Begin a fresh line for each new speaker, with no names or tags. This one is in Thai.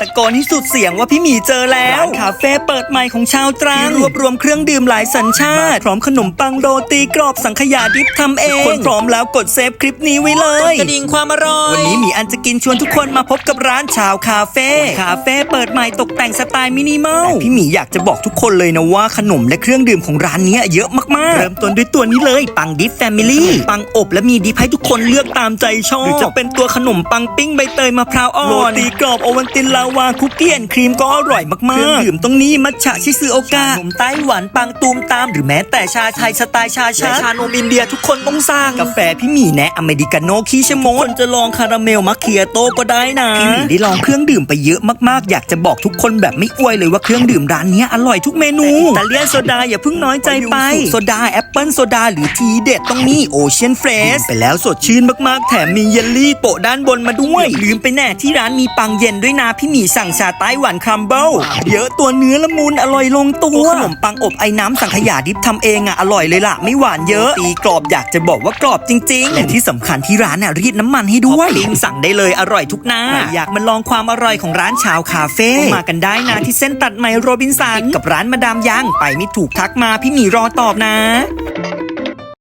ตะโกนให้สุดเสียงว่าพี่หมีเจอแล้วร้านคาเฟ่เปิดใหม่ของชาวตรังที่รวบรวมเครื่องดื่มหลายสัญชาติ พร้อมขนมปังโรตีกรอบสังขยาดิบทำเองคนพร้อมแล้วกดเซฟคลิปนี้ไว้เลย
กระดิ่งความอร่อย
วันนี้หมีอันจะกินชวนทุกคนมาพบกับร้านชาวคาเฟ่คาเฟ่เปิดใหม่ตกแต่งสไตล์มินิมอลแต่พี่หมีอยากจะบอกทุกคนเลยนะว่าขนมและเครื่องดื่มของร้านเนี้ยเยอะมากๆ เริ่มต้นด้วยตัวนี้เลยปังดิฟแฟมิลี่ปังอบและมีดิฟให้ทุกคนเลือกตามใจชอบหรือจะเป็นตัวขนมปังปิ้งใบเตยมะพร้าวอ่อนโรตีกรอบโอวันตินลาวาคุกกี้แอนครีมก็อร่อยมากๆเครื่องดื่มตรงนี้มัทฉะชิซึโอกะนมไต้หวันปังตูมตามหรือแม้แต่ชาไทยสไตล์ชาชักและชานมอินเดียทุกคนต้องสั่งกาแฟพี่หมีแนะอเมริกาโน่ขี้ชะมดคนจะลองคาราเมลมัคเคียโต้ก็ได้นะพี่หมีได้ลองเครื่องดื่มไปเยอะมากๆ อยากจะบอกทุกคนแบบไม่อวยเลยว่าเครื่องดื่มร้านนี้อร่อยทุกเมนูอิตาเลียนโซดาอย่าเพิ่งน้อยใจไปโซดาแอปเปิลโซดาหรือทีเด็ดต้องนี่โอเชียนเฟรชไปแล้วสดชื่นมากๆ แถมมีเยลลี่โปะด้านบนมาด้วยลืมไปแน่ที่ร้านมีปังเย็นด้วยนะพี่หมีสั่งชาไต้หวันครัมเบิลเยอะตัวเนื้อละมุนอร่อยลงตัวขนมปังอบไอ้น้ำสังขยาดิบทำเองอะอร่อยเลยล่ะ ไม่หวานเยอะตีกรอบอยากจะบอกว่ากรอบจริงๆและที่สำคัญที่ร้านน่ะรีดน้ำมันให้ด้วยปิ้งสั่งได้เลยอร่อยทุกหน้า อยากมาลองความอร่อยของร้านชาวคาเฟ่มากันได้นะที่เส้นตัดใหม่โรบินสันกับร้านมาดามยังไปไม่ถูกทักมาพี่หมีรอตอบนะ